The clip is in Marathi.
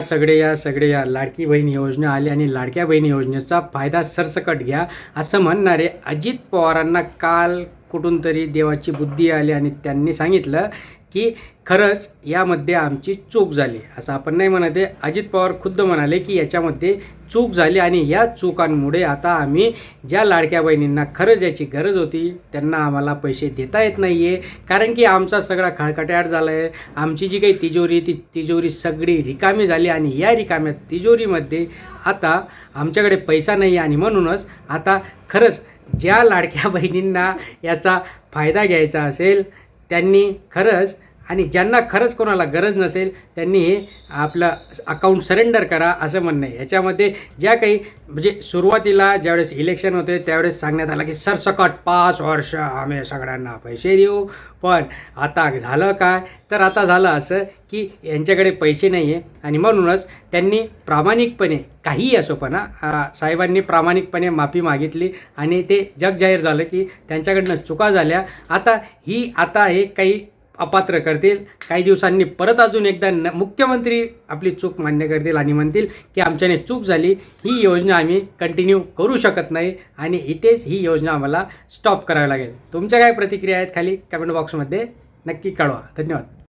सगळे या सगळे या. लाडकी बहीण योजना आली आणि लाडक्या बहीण योजनेचा फायदा सरसकट घ्या असं म्हणणारे अजित पवारांना काल कुठून तरी देवाची बुद्धी आली आणि त्यांनी सांगितलं की खरंच यामध्ये आमची चूक झाली. असं आपण नाही म्हणत आहे. अजित पवार खुद्द म्हणाले की याच्यामध्ये चूक झाली आणि या चुकांमुळे आता आम्ही ज्या लाडक्या बहिणींना खरंच याची गरज होती त्यांना आम्हाला पैसे देता येत नाही आहे कारण की आमचा सगळा खळखट्याट झाला आहे आमची जी काही तिजोरी ती तिजोरी सगळी रिकामी झाली आणि या रिकाम्या तिजोरीमध्ये आता आमच्याकडे पैसा नाही आहे आणि म्हणूनच आता खरंच ज्या लाडक्या बहिणींना याचा फायदा घ्यायचा असेल त्यांनी खरंच आणि ज्यांना खरंच कोणाला गरज नसेल त्यांनी हे आपलं अकाउंट सरेंडर करा असं म्हणणं आहे. याच्यामध्ये ज्या काही म्हणजे सुरुवातीला ज्यावेळेस इलेक्शन होते त्यावेळेस सांगण्यात आलं की सरसकट पाच वर्ष आम्ही सगळ्यांना पैसे देऊ. पण आता झालं काय? तर आता झालं असं की यांच्याकडे पैसे नाही आहे आणि म्हणूनच त्यांनी प्रामाणिकपणे काहीही असो पण साहेबांनी प्रामाणिकपणे माफी मागितली आणि ते जग जाहीर झालं की त्यांच्याकडनं चुका झाल्या. आता ही आता हे काही अपात्र करतील. काही दिवसांनी परत अजून एकदा न मुख्यमंत्री आपली चूक मान्य करतील आणि म्हणतील की आमच्याने चूक झाली ही योजना आम्ही कंटिन्यू करू शकत नाही आणि इथेच ही योजना आम्हाला स्टॉप करावी लागेल. तुमच्या काय प्रतिक्रिया आहेत खाली कमेंट बॉक्समध्ये नक्की कळवा. धन्यवाद.